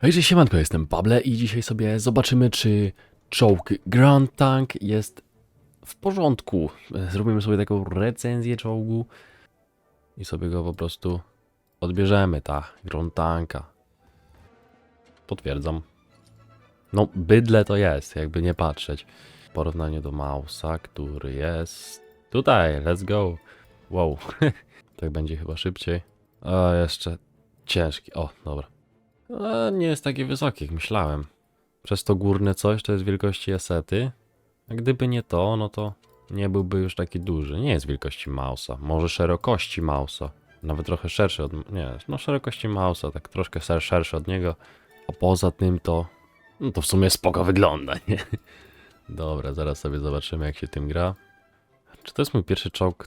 Hej, cześć, siemanko, jestem Pable i dzisiaj sobie zobaczymy, czy czołg Grand Tank jest w porządku. Zrobimy sobie taką recenzję czołgu i sobie go po prostu odbierzemy, ta Grand Tanka. Potwierdzam. No, bydle to jest, jakby nie patrzeć. W porównaniu do Mausa, który jest tutaj, let's go. Wow, tak będzie chyba szybciej. A, jeszcze ciężki, o, dobra. A nie jest taki wysoki, jak myślałem. Przez to górne coś to jest wielkości esety. A gdyby nie to, no to nie byłby już taki duży. Nie jest wielkości Mausa. Może szerokości Mausa. Nawet trochę szerszy od... Nie, no szerokości Mausa, tak troszkę ser- szerszy od niego. A poza tym to... No to w sumie spoko wygląda, nie? Dobra, zaraz sobie zobaczymy jak się tym gra. Czy to jest mój pierwszy czołg?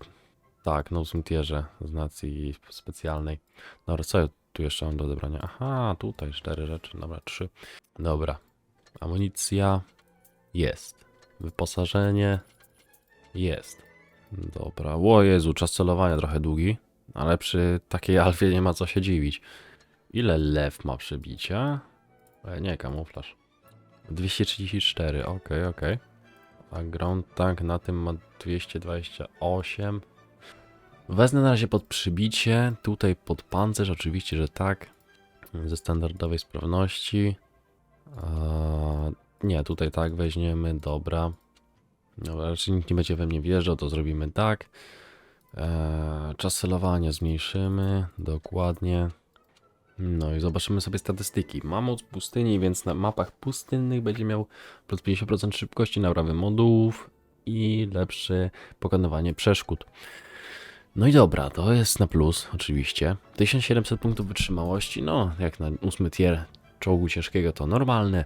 Tak, na ósmym tierze z nacji specjalnej. Dobra, co tu jeszcze mam do odebrania? Aha, tutaj cztery rzeczy, dobra, trzy. Dobra. Amunicja jest. Wyposażenie jest. Dobra. O Jezu, czas celowania trochę długi, ale przy takiej alfie nie ma co się dziwić. Ile lew ma przebicia? E, nie, kamuflaż. 234, okej, okej. A ground tank na tym ma 228. Wezmę na razie pod przybicie, tutaj pod pancerz, oczywiście, że tak, ze standardowej sprawności. Eee, nie, tutaj tak weźmiemy, dobra. Dobra, raczej nikt nie będzie we mnie wjeżdżał, to zrobimy tak. Eee, czas celowania zmniejszymy, dokładnie. No i zobaczymy sobie statystyki. Mamut pustyni, więc na mapach pustynnych będzie miał plus 50% szybkości naprawy modułów i lepsze pokonywanie przeszkód. No i dobra, to jest na plus, oczywiście. 1700 punktów wytrzymałości, no jak na 8 tier czołgu ciężkiego to normalne.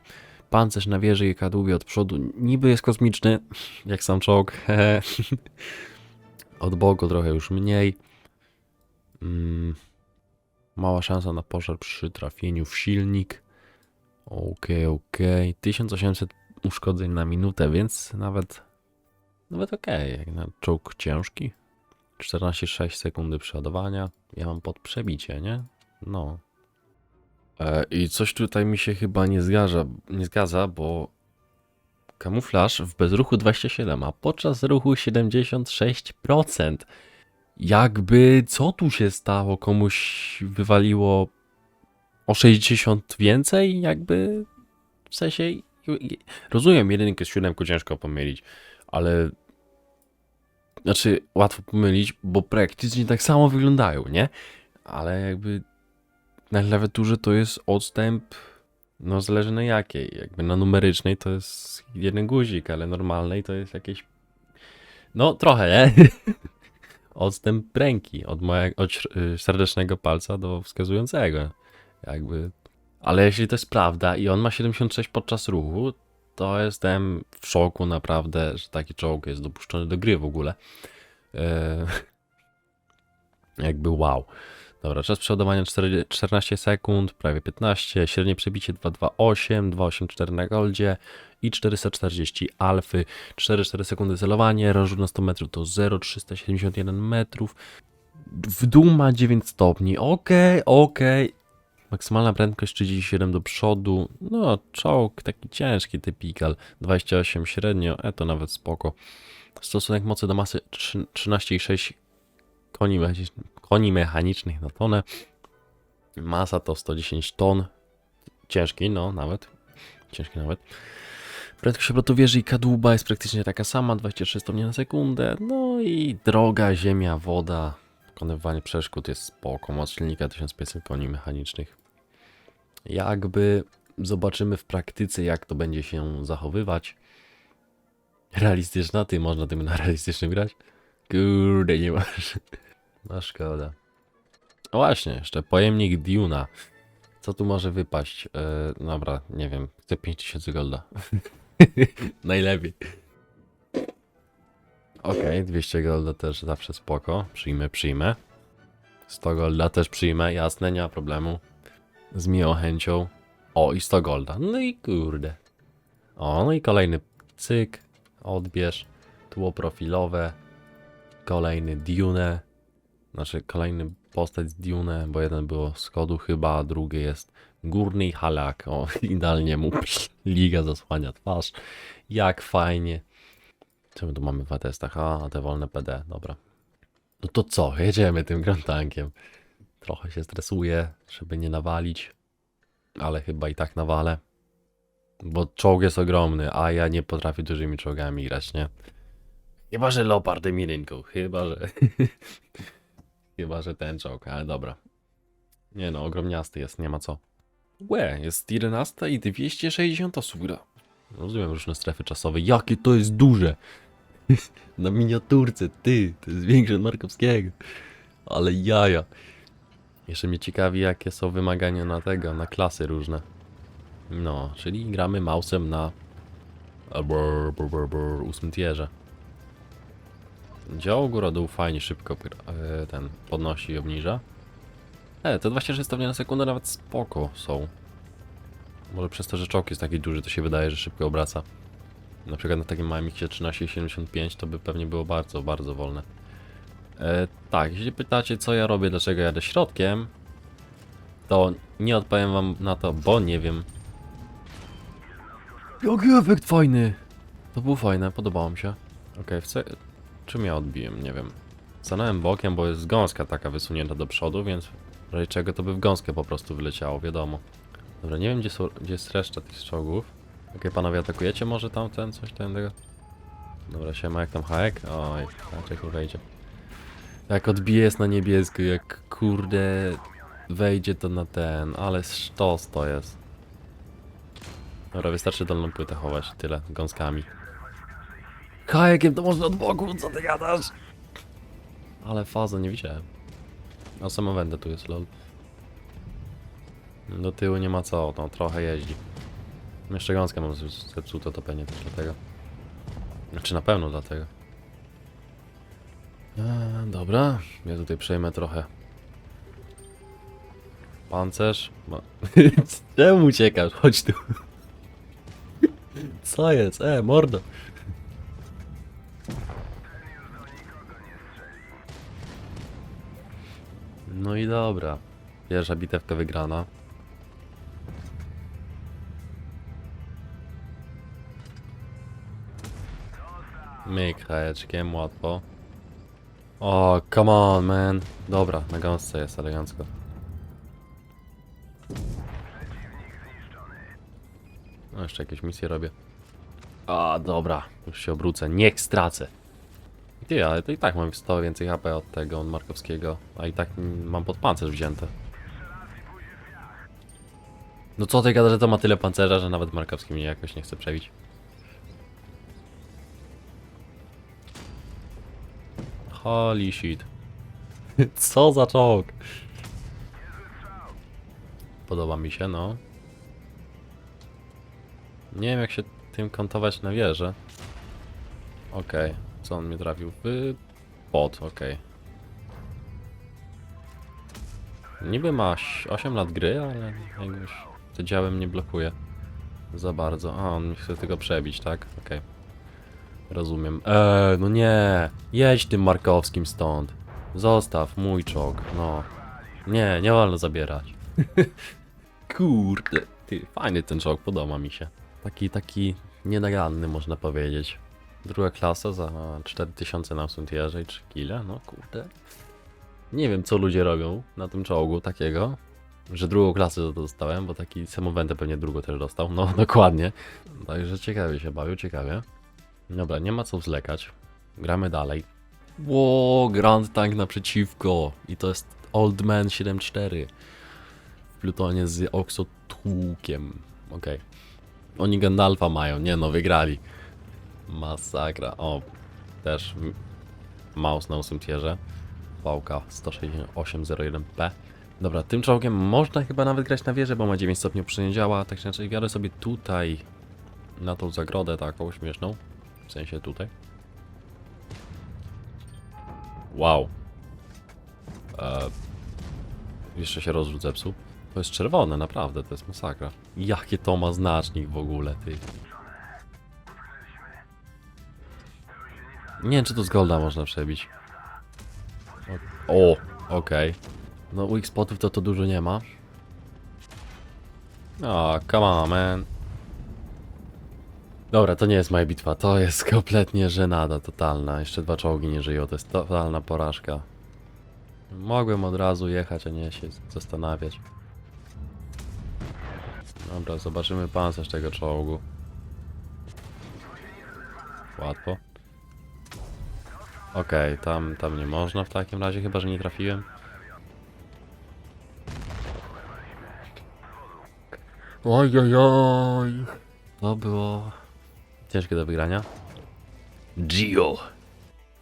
Pancerz na wieży i kadłubie od przodu niby jest kosmiczny, jak sam czołg. od boku trochę już mniej. Mm, mała szansa na pożar przy trafieniu w silnik. Okej, okej. 1800 uszkodzeń na minutę, więc nawet nawet okej, jak na czołg ciężki. 14,6 sekundy przeładowania. Ja mam pod przebicie, nie? No. E, I coś tutaj mi się chyba nie zgadza, nie zgadza, bo kamuflaż w bezruchu 27, a podczas ruchu 76%. Jakby co tu się stało? Komuś wywaliło o 60 więcej? Jakby w sensie. Rozumiem, jedynkę z siódemką ciężko pomylić, ale znaczy, łatwo pomylić, bo praktycznie tak samo wyglądają, nie? Ale jakby na klawiaturze to jest odstęp, no zależy na jakiej. Jakby na numerycznej to jest jeden guzik, ale normalnej to jest jakieś. No trochę, nie? Odstęp ręki od, mojego, od y, serdecznego palca do wskazującego. Jakby. Ale jeśli to jest prawda i on ma 76 podczas ruchu, to jestem w szoku naprawdę, że taki czołg jest dopuszczony do gry w ogóle. Eee, jakby wow. Dobra, czas przeładowania 4, 14 sekund, prawie 15, średnie przebicie 228, 284 na goldzie i 440 alfy, 4-4 sekundy celowanie, ranżu na 100 metrów to 0,371 metrów, w dół ma 9 stopni, okej, okej, Maksymalna prędkość 37 do przodu. No, czołg taki ciężki, typikal. 28 średnio, e to nawet spoko. Stosunek mocy do masy trzy- 13,6 koni, koni mechanicznych na tonę. Masa to 110 ton. Ciężki, no nawet. Ciężki nawet. Prędkość obrotu wieży i kadłuba jest praktycznie taka sama, 23 stopnie na sekundę. No i droga, ziemia, woda. Pokonywanie przeszkód jest spoko. Moc silnika 1500 koni mechanicznych. Jakby zobaczymy w praktyce, jak to będzie się zachowywać. Realistyczna, ty można tym na realistycznym grać? Kurde, nie masz. No szkoda. Właśnie, jeszcze pojemnik Duna. Co tu może wypaść? Yy, dobra, nie wiem. Chcę 5000 golda. Najlepiej. Okej, 200 golda też zawsze spoko. Przyjmę, przyjmę. 100 golda też przyjmę, jasne, nie ma problemu. Z miłą chęcią. O, i 100 golda. No i kurde. O, no i kolejny cyk. Odbierz. Tło profilowe. Kolejny Dune. Znaczy, kolejny postać z Dune, bo jeden było z kodu chyba, a drugi jest Górny halak. O, idealnie mu liga zasłania twarz. Jak fajnie. Co my tu mamy w testach? A, te wolne PD, dobra. No to co? Jedziemy tym Grand Tankiem. Trochę się stresuję, żeby nie nawalić. Ale chyba i tak nawalę. Bo czołg jest ogromny, a ja nie potrafię dużymi czołgami grać, nie? Chyba, że Leopardem i rynką. Chyba, że... Chyba, że ten czołg, ale dobra. Nie no, ogromniasty jest, nie ma co. Łe, jest 11 i 260 osób gra. Rozumiem różne strefy czasowe. Jakie to jest duże! Na miniaturce, ty, to jest większe od Markowskiego. Ale jaja. Jeszcze mnie ciekawi, jakie są wymagania na tego, na klasy różne. No, czyli gramy mausem na brr, brr, brr, brr, ósmym tierze. Dział góra dół fajnie szybko e, ten podnosi i obniża. E, te 26 stopnie na sekundę nawet spoko są. Może przez to, że czołg jest taki duży, to się wydaje, że szybko obraca. Na przykład na takim małym Xie 1375 to by pewnie było bardzo, bardzo wolne. E, tak, jeśli pytacie co ja robię, dlaczego jadę środkiem, to nie odpowiem wam na to, bo nie wiem. Jaki efekt fajny! To było fajne, podobało mi się. Okej, w co... Czym ja odbiłem? Nie wiem. Stanąłem bokiem, bo jest gąska taka wysunięta do przodu, więc w razie czego to by w gąskę po prostu wyleciało, wiadomo. Dobra, nie wiem gdzie, są, gdzie jest reszta tych czołgów. Okej, panowie, atakujecie może tamten, coś tego? Dobra, siema, jak tam haek? Oj, raczej nie wejdzie. Jak odbije jest na niebiesko, jak kurde wejdzie to na ten, ale sztos to jest. Dobra, wystarczy dolną płytę chować, tyle, gąskami. Hajekiem to można od boku, co ty gadasz? Ale fazę nie widziałem. A samo będę tu jest lol. Do tyłu nie ma co, no trochę jeździ. Jeszcze gąskę mam zepsute topienie też dlatego. Znaczy na pewno dlatego. Eee, dobra, ja tutaj przejmę trochę. Pancerz. Ma... Czemu uciekasz? Chodź tu. Co jest? E, mordo. No i dobra. Pierwsza bitewka wygrana. Myk hajeczkiem, łatwo. O, come on, man. Dobra, na gąsce jest elegancko. No, jeszcze jakieś misje robię. A, dobra, już się obrócę. Niech stracę. Ty, ale to i tak mam 100 więcej HP od tego, od Markowskiego. A i tak mam pod pancerz wzięte. No co ty gada, że to ma tyle pancerza, że nawet Markowski mnie jakoś nie chce przebić. Holy shit. Co za czołg? Podoba mi się, no. Nie wiem jak się tym kantować na wieżę. Okej, co on mnie trafił? W pod, okej. Niby ma ś- 8 lat gry, ale jakoś to działem nie blokuje za bardzo. A, on mi chce tylko przebić, tak? Okej. Rozumiem. Eee, no nie! Jedź tym Markowskim stąd. Zostaw mój czołg, no. Nie, nie wolno zabierać. Kurde, ty, fajny ten czołg, podoba mi się. Taki, taki nienaganny można powiedzieć. Druga klasa za 4000 na i 3 kile, no kurde. Nie wiem co ludzie robią na tym czołgu takiego, że drugą klasę za to dostałem, bo taki Semowente pewnie drugą też dostał, no dokładnie. Także ciekawie się bawił, ciekawie. Dobra, nie ma co zwlekać. Gramy dalej. Ło, Grand Tank naprzeciwko. I to jest Old Man 7.4. W Plutonie z Oxotłukiem. Okej. Oni Gandalfa mają, nie no, wygrali. Masakra. O, też mouse na 8 tierze. Pałka 16801P. Dobra, tym czołgiem można chyba nawet grać na wieżę, bo ma 9 stopni opóźnienia działa. Tak czy inaczej, wiadę sobie tutaj na tą zagrodę taką śmieszną. W sensie tutaj. Wow. E, jeszcze się rozrzut zepsuł. To jest czerwone, naprawdę, to jest masakra. Jakie to ma znacznik w ogóle, ty. Nie wiem, czy to z golda można przebić. O, okej. No u X-spotów to to dużo nie ma. O, come on, man. Dobra, to nie jest moja bitwa, to jest kompletnie żenada totalna. Jeszcze dwa czołgi nie żyją, to jest totalna porażka. Mogłem od razu jechać, a nie się zastanawiać. Dobra, zobaczymy pancerz tego czołgu. Łatwo. Okej, tam, tam nie można w takim razie, chyba że nie trafiłem. Oj, oj, oj. To było ciężkie do wygrania. Gio.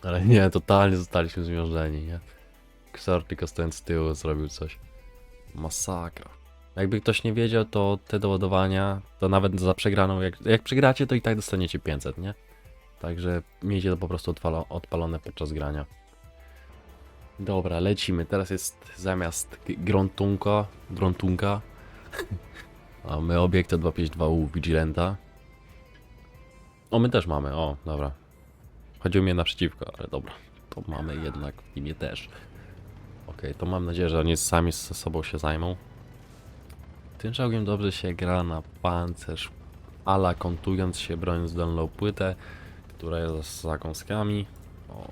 Ale nie, totalnie zostaliśmy zmiażdżeni, nie? Ksor tylko stojąc z tyłu zrobił coś. Masakra. Jakby ktoś nie wiedział, to te doładowania, to nawet za przegraną, jak, jak przegracie, to i tak dostaniecie 500, nie? Także miejcie to po prostu odpalo, odpalone podczas grania. Dobra, lecimy. Teraz jest zamiast Gruntunka, Gruntunka, mamy obiekt 252U Vigilanta. O, my też mamy, o, dobra. Chodziło mi naprzeciwko, ale dobra. To mamy jednak w imię też. Okej, to mam nadzieję, że oni sami ze sobą się zajmą. Tym czołgiem dobrze się gra na pancerz, ala kontując się, broniąc dolną płytę, która jest z zakąskami. O,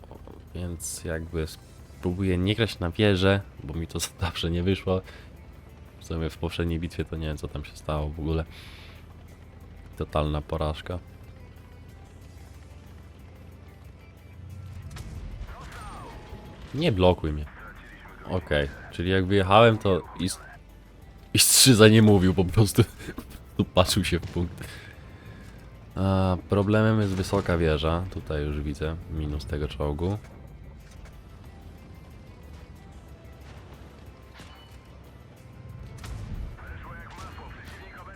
więc jakby spróbuję nie grać na wieżę, bo mi to zawsze nie wyszło. W sumie w poprzedniej bitwie to nie wiem co tam się stało w ogóle. Totalna porażka. Nie blokuj mnie. Okej, czyli jak wyjechałem to i, i strzyza nie mówił, po prostu tu patrzył się w punkt. A, problemem jest wysoka wieża, tutaj już widzę minus tego czołgu.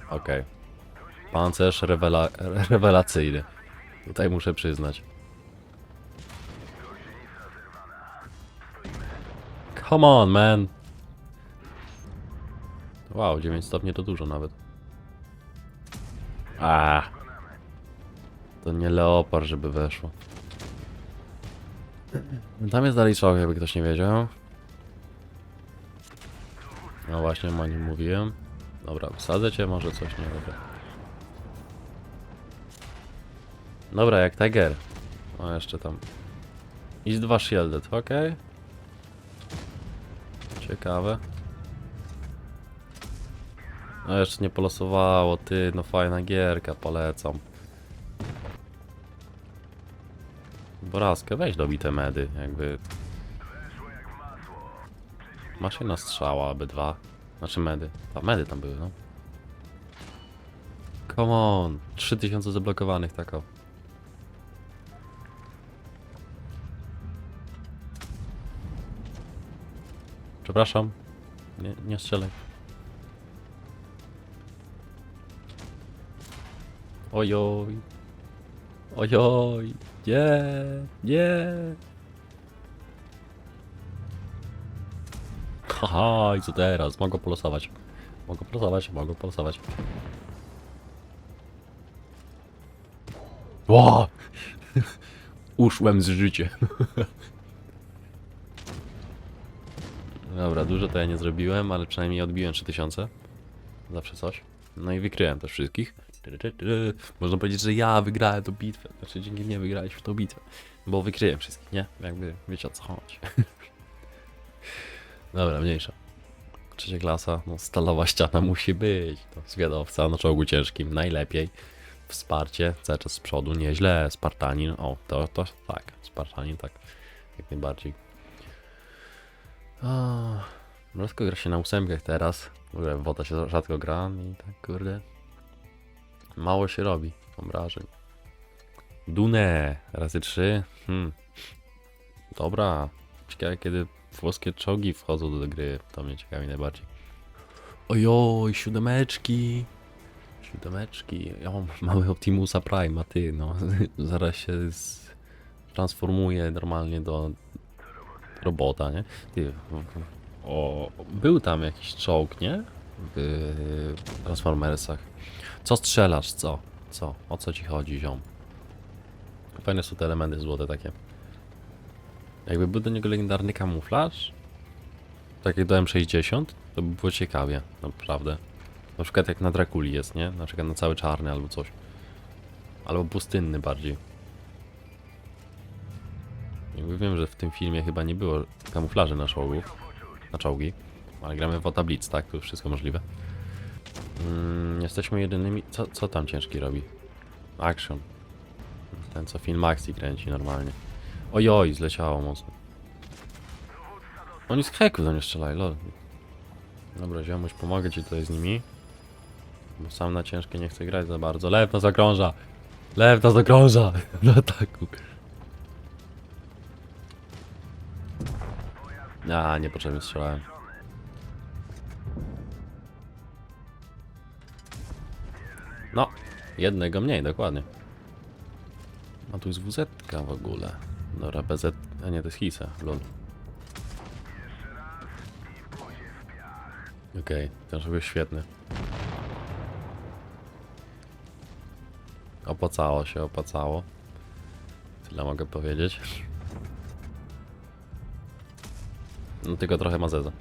Okej. Pancerz rewela rewelacyjny. Tutaj muszę przyznać. Come on, man. Wow, 9 stopni to dużo nawet. A. To nie leopard, żeby weszło. Tam jest dalej czołg, jakby ktoś nie wiedział. No właśnie, o nim mówiłem. Dobra, wsadzę cię, może coś nie robię. Dobra, jak Tiger. O, jeszcze tam. I z dwa shielded, okej. Ciekawe. No jeszcze nie polosowało, ty, no fajna gierka, polecam. Borazkę, weź dobite medy, jakby... Maszyna strzała, obydwa. Znaczy medy. A medy tam były, no. Come on, 3000 zablokowanych, tako. Przepraszam. Nie, nie strzelaj. Ojoj. Ojoj. Nie, nie. Haha, i co teraz? Mogę polosować. Mogę polosować, mogę polosować. Ło! Uszłem z życiem. Dobra, dużo to ja nie zrobiłem, ale przynajmniej odbiłem 3000. Zawsze coś. No i wykryłem też wszystkich. Można powiedzieć, że ja wygrałem tę bitwę. Znaczy dzięki mnie wygraliśmy tą bitwę. Bo wykryłem wszystkich, nie? Jakby wiecie o co chodzi. Dobra, mniejsza. Trzecia klasa, no stalowa ściana musi być. To zwiadowca na czołgu ciężkim, najlepiej. Wsparcie, cały czas z przodu, nieźle. Spartanin, o, to, to, tak. Spartanin, tak. Jak najbardziej. Ah, Rzadko gra się na ósemkach teraz. W ogóle woda się rzadko gra i tak kurde. Mało się robi, mam wrażenie. Dune razy trzy. Hmm. Dobra. Ciekawe kiedy włoskie czołgi wchodzą do gry. To mnie ciekawi najbardziej. Ojoj, siódemeczki. Siódemeczki. Ja mam mały Optimusa Prime, a ty no. Zaraz się transformuje normalnie do robota, nie? Ty, o, był tam jakiś czołg, nie? W Transformersach. Co strzelasz, co? Co? O co ci chodzi, ziom? Fajne są te elementy złote takie. Jakby był do niego legendarny kamuflaż, tak jak do M60, to by było ciekawie, naprawdę. Na przykład jak na Drakuli jest, nie? Na przykład na cały czarny albo coś. Albo pustynny bardziej. Jakby wiem, że w tym filmie chyba nie było kamuflaży na czołgów. Na czołgi. Ale gramy w Otablitz, tak? To wszystko możliwe. Mm, jesteśmy jedynymi... Co, co tam ciężki robi? Action. Ten co film akcji kręci normalnie. Ojoj, zleciało mocno. Oni z heków do mnie strzelają, lol. Dobra, ziomuś, pomogę ci tutaj z nimi. Bo sam na ciężkie nie chcę grać za bardzo. Lew nas zakrąża! Lew nas zakrąża! Do ataku. A, niepotrzebnie strzelałem. No, jednego mniej, dokładnie. A tu jest WZ w ogóle. Dobra, BZ... A nie, to jest Hisa, lol. Okej, ten żeby świetny. Opłacało się, opłacało. Tyle mogę powiedzieć. No tylko trochę ma zeza.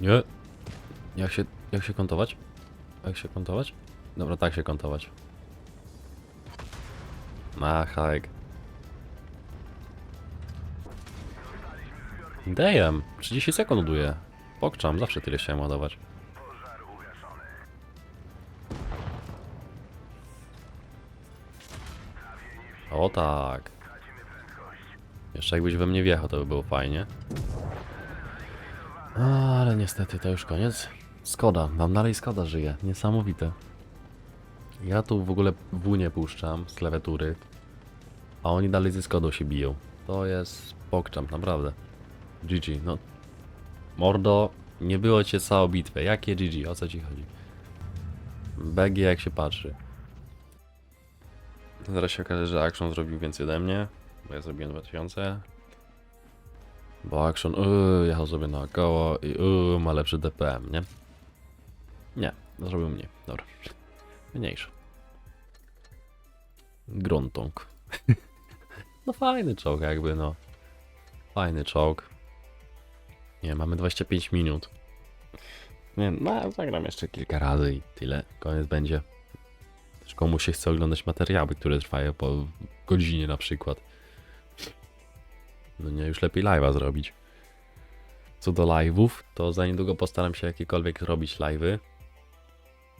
Nie. Jak się, jak się kontować? Jak się kontować? Dobra, tak się kontować. A, hajk. Damn, 30 sekund ładuje. Pokczam, zawsze tyle chciałem ładować. O tak. Jeszcze jakbyś we mnie wjechał, to by było fajnie. Ale niestety to już koniec. Skoda, nam dalej Skoda żyje. Niesamowite. Ja tu w ogóle W puszczam z klawiatury, a oni dalej ze Skodą się biją. To jest pokczam, naprawdę. GG, no. Mordo, nie było cię całą bitwę. Jakie GG? O co ci chodzi? BG jak się patrzy. Zaraz się okaże, że Action zrobił więcej ode mnie, bo ja zrobiłem 2000. Bo Action yy, jechał sobie naokoło i yy, ma lepszy DPM, nie? Nie, zrobił mniej. Dobra. Mniejszy. Gruntong. no fajny czołg jakby, no. Fajny czołg. Nie, mamy 25 minut. Nie, no zagram jeszcze kilka razy i tyle. Koniec będzie. Też komuś się chce oglądać materiały, które trwają po godzinie na przykład. No nie, już lepiej live'a zrobić. Co do live'ów, to za niedługo postaram się jakiekolwiek robić live'y.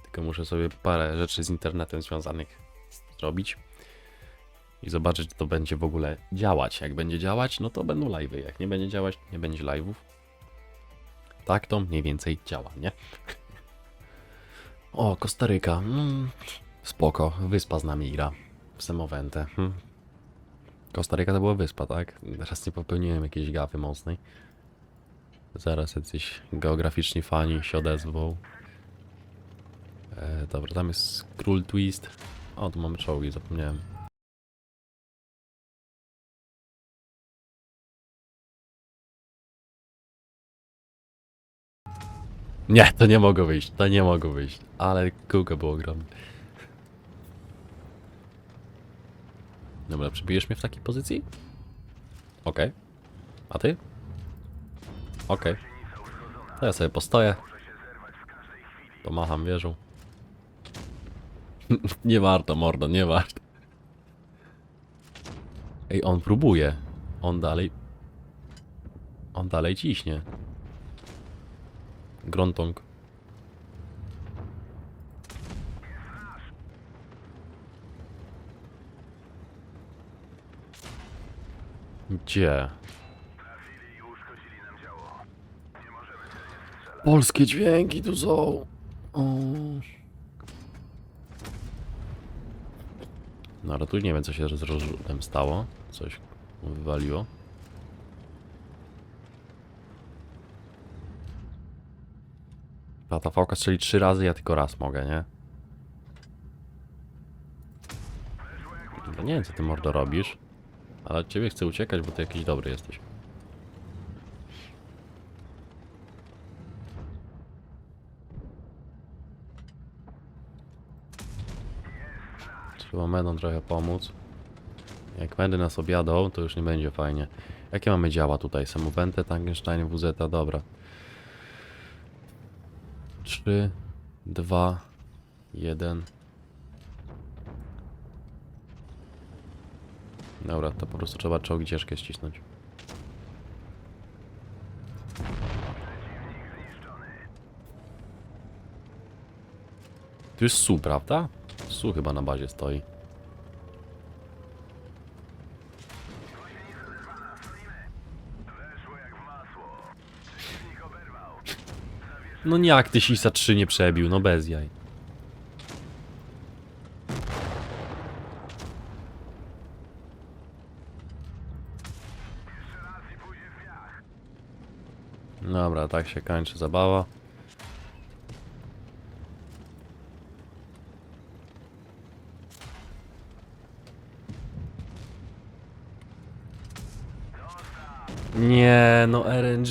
Tylko muszę sobie parę rzeczy z internetem związanych zrobić. I zobaczyć, czy to będzie w ogóle działać. Jak będzie działać, no to będą live'y. Jak nie będzie działać, nie będzie live'ów. Tak to mniej więcej działa, nie? O, Kostaryka. Mm, spoko, wyspa z nami gra. W Semovente. Hmm. Kostaryka to była wyspa, tak? Teraz nie popełniłem jakiejś gafy mocnej. Zaraz jacyś geograficzni fani się odezwą. E, dobra, tam jest Król Twist. O, tu mamy czołgi, zapomniałem. Nie, to nie mogło wyjść, to nie mogło wyjść. Ale kółko było ogromne. Dobra, przybijesz mnie w takiej pozycji? Okej. A ty? Okej. To ja sobie postoję. Pomacham wieżą. nie warto, mordo, nie warto. Ej, on próbuje. On dalej... On dalej ciśnie. Grontong. Gdzie? Polskie dźwięki tu są. O. No ale tu nie wiem co się z rozrzutem stało. Coś wywaliło. A ta fałka strzeli trzy razy, ja tylko raz mogę, nie? No nie wiem co ty mordo robisz. Ale ciebie chcę uciekać, bo ty jakiś dobry jesteś. Trzeba menom trochę pomóc. Jak będę nas objadą, to już nie będzie fajnie. Jakie mamy działa tutaj? Samowente, Tangenstein, WZ, dobra. Trzy. dwa, jeden. Dobra, to po prostu trzeba czołg ciężkie ścisnąć. Tu jest Su, prawda? Su chyba na bazie stoi. No nie jak ty Sisa 3 nie przebił, no bez jaj. Dobra, tak się kończy zabawa. Nie, no RNG.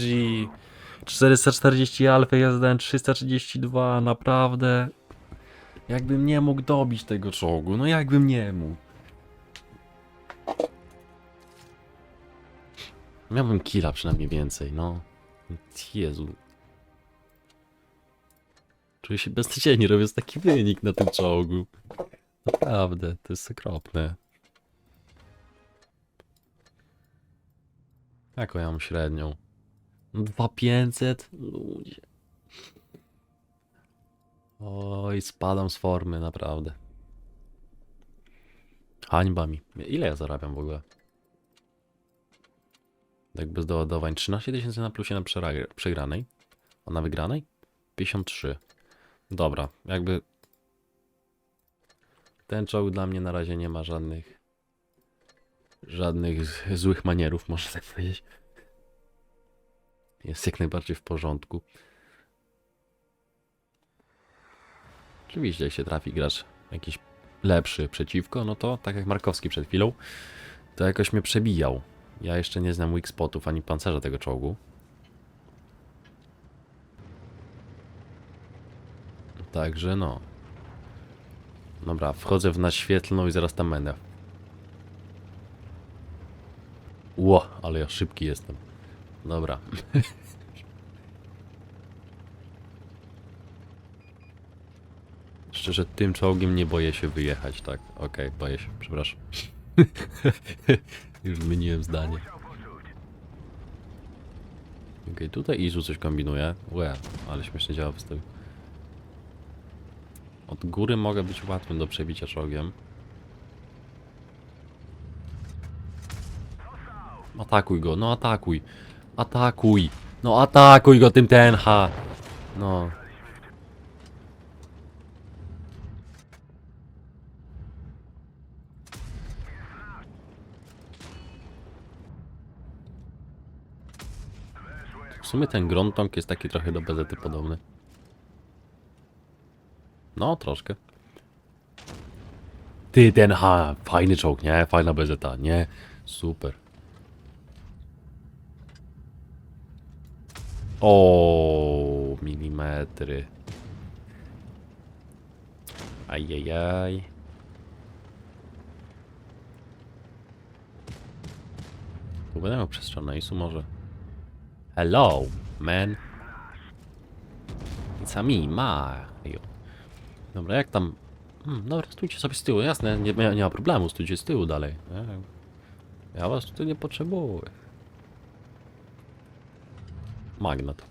440 alfy, ja zadałem 332, naprawdę. Jakbym nie mógł dobić tego czołgu, no jakbym nie mógł. Miałbym killa przynajmniej więcej, no. Jezu. Czuję się beznadziejnie robiąc taki wynik na tym czołgu. Naprawdę, to jest okropne. Jaką ja mam średnią? No 2500? Ludzie. Oj, spadam z formy, naprawdę. Hańba mi. Ile ja zarabiam w ogóle? Tak bez doładowań. 13 tysięcy na plusie na przegranej. A na wygranej? 53. Dobra, jakby... Ten czołg dla mnie na razie nie ma żadnych... Żadnych złych manierów, można tak powiedzieć. Jest jak najbardziej w porządku. Oczywiście, jak się trafi gracz jakiś lepszy przeciwko, no to tak jak Markowski przed chwilą, to jakoś mnie przebijał. Ja jeszcze nie znam weak spotów ani pancerza tego czołgu. Także no. Dobra, wchodzę w naświetlną i zaraz tam będę. Ło, ale ja szybki jestem. Dobra. Szczerze, tym czołgiem nie boję się wyjechać, tak? Okej, boję się, przepraszam. Już zmieniłem zdanie. Okej, tutaj Izu coś kombinuje. Łe, ale śmiesznie działa wystawił. Od góry mogę być łatwym do przebicia czołgiem. Atakuj go, no atakuj. Atakuj. No atakuj go tym TNH. No. W sumie ten Gruntonk jest taki trochę do BZT podobny. No, troszkę. Ty, ten ha, fajny czołg, nie? Fajna BZT, nie? Super. O, milimetry. Ajajaj. Tu będę miał przestrzeń Isu może. Hello, man. It's a me, Mario. Dobra, jak tam... Hmm, dobra, stójcie sobie z tyłu, jasne, nie, nie, nie ma problemu, stójcie z tyłu dalej. nie? Ja was tu nie potrzebuję. Magnat.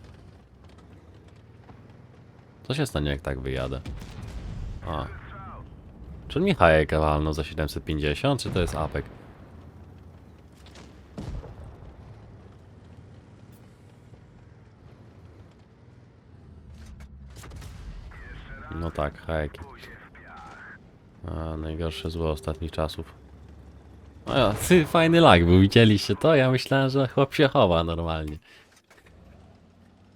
Co się stanie, jak tak wyjadę? A. Czy mi hajeka walno za 750, czy to jest apek? No tak, hajeki. A, najgorsze zło ostatnich czasów. O ja, ty, fajny lag był, widzieliście to? Ja myślałem, że chłop się chowa normalnie.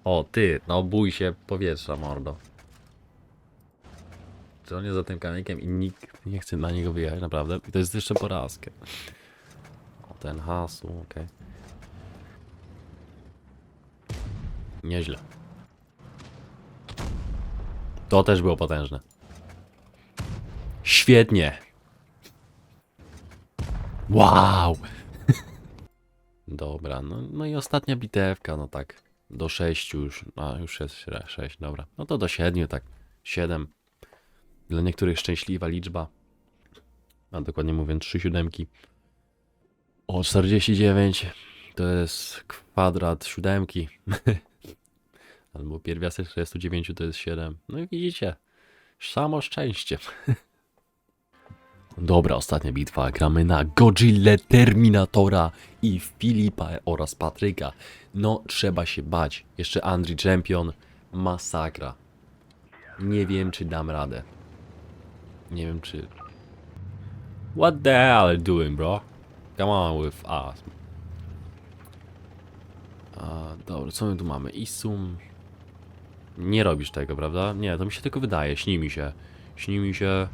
O, ty, no bój się powietrza, mordo. Czy on jest za tym kamykiem i nikt nie chce na niego wyjechać, naprawdę? I to jest jeszcze porazkę. O, ten hasł, okej. Nieźle. To też było potężne. Świetnie. Wow. Dobra, no, no i ostatnia bitewka, no tak. Do 6 już. A, już jest 6, dobra. No to do 7 tak. 7. Dla niektórych szczęśliwa liczba. A dokładnie mówiąc 3 siódemki. O 49 to jest kwadrat siódemki. Albo pierwiastek 49 to jest 7. No i widzicie, samo szczęście. Dobra, ostatnia bitwa. Gramy na Godzilla, Terminatora i Filipa oraz Patryka. No, trzeba się bać. Jeszcze Andri Champion. Masakra. Nie wiem, czy dam radę. Nie wiem, czy... What the hell are you doing, bro? Come on with us. A, dobra, co my tu mamy? Isum. Nie robisz tego, prawda? Nie, to mi się tylko wydaje. Śni mi się. Śni mi się...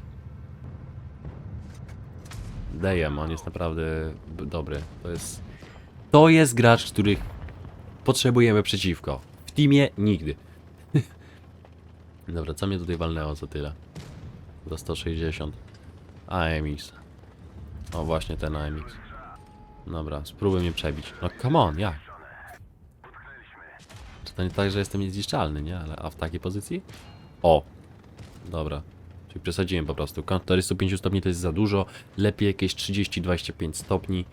Dajem, on jest naprawdę dobry. To jest... To jest gracz, których potrzebujemy przeciwko. W teamie nigdy. Dobra, co mnie tutaj walnęło za tyle? Za 160. AMX. O, właśnie ten AMX. Dobra, spróbuj mnie przebić. No come on, jak? To nie tak, że jestem niezniszczalny, nie? Ale, a w takiej pozycji? O! Dobra. Czyli przesadziłem po prostu. Kąt 405 stopni to jest za dużo. Lepiej jakieś 30-25 stopni,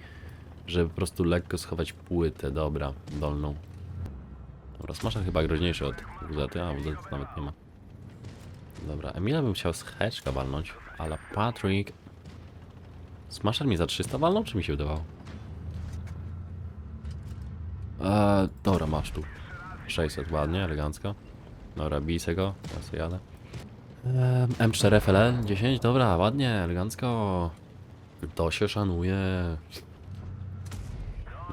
żeby po prostu lekko schować płytę. Dobra, dolną. Dobra, Smasher chyba groźniejszy od WZ, a WZ nawet nie ma. Dobra, Emila bym chciał z heczka walnąć, ale Patrick... Smasher mi za 300 walnął, czy mi się wydawało? Eee, dobra, masz tu. 600, ładnie, elegancko. Dobra, bij se go, ja sobie jadę. Em, M4 FLL 10, dobra, ładnie, elegancko. To się szanuje.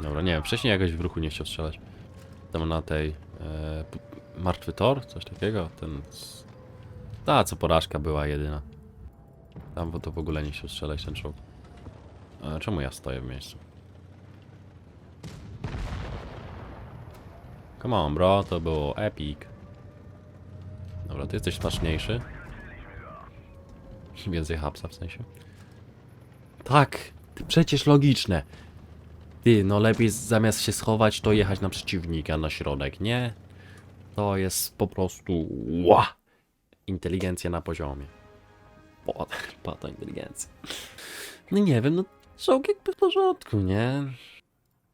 Dobra, nie wiem, wcześniej jakoś w ruchu nie chciał strzelać. Tam na tej... E, martwy tor? Coś takiego? Ten... Ta, co porażka była jedyna. Tam bo to w ogóle nie chciał strzelać ten czołg. E, czemu ja stoję w miejscu? Come on, bro, to było epic. Dobra, ty jesteś smaczniejszy. Więcej hapsa w sensie. Tak, przecież logiczne. Ty, no lepiej zamiast się schować, to jechać na przeciwnika, na środek, nie? To jest po prostu... Ła! Inteligencja na poziomie. Po, po to inteligencja. No nie wiem, no czołg jakby w porządku, nie?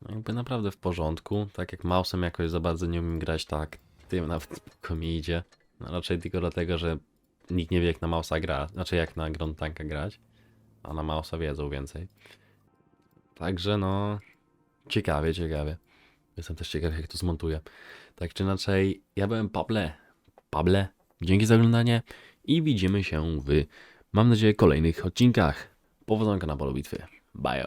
No jakby naprawdę w porządku. Tak jak mouse'em jakoś za bardzo nie umiem grać, tak tym nawet spoko mi idzie. No raczej tylko dlatego, że nikt nie wie jak na mouse'a gra, znaczy jak na Grand Tanka grać, a na mouse'a wiedzą więcej. Także no, ciekawie, ciekawie. Jestem też ciekaw jak to zmontuję. Tak czy inaczej, ja byłem Pable. Pable, dzięki za oglądanie i widzimy się w, mam nadzieję, kolejnych odcinkach. Powodzonka na polu bitwy. Bye.